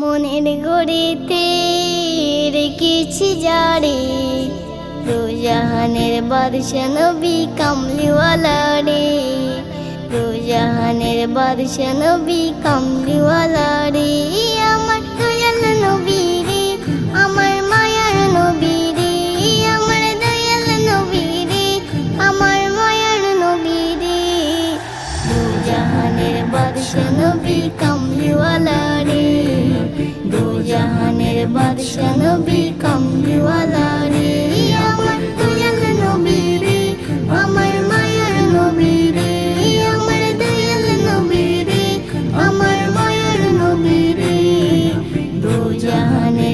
মনের গড়িতে রেখেছি যারে রোজাহানের বাদশা নবী কামলিওয়ালা রে। রোজাহানের বাদশা নবী কামলিওয়ালা রে।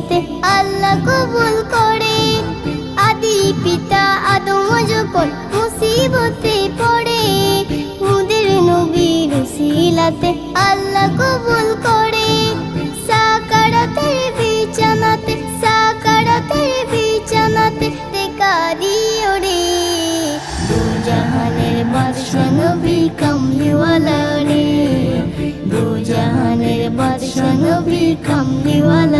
সিলাতে আল্লাহ কবুল করে। আদি পিতা আদম যখন মুসিবতে পড়ে ওদের নবীর সিলাতে আল্লাহ কবুল করে। সাকারাতের বিছানাতে সাকারাতের বিছানাতে দিও রে। দুজাহানের বাদশা নবী কামলিওয়ালা রে। দুজাহানের বাদশা নবী কামলিওয়ালা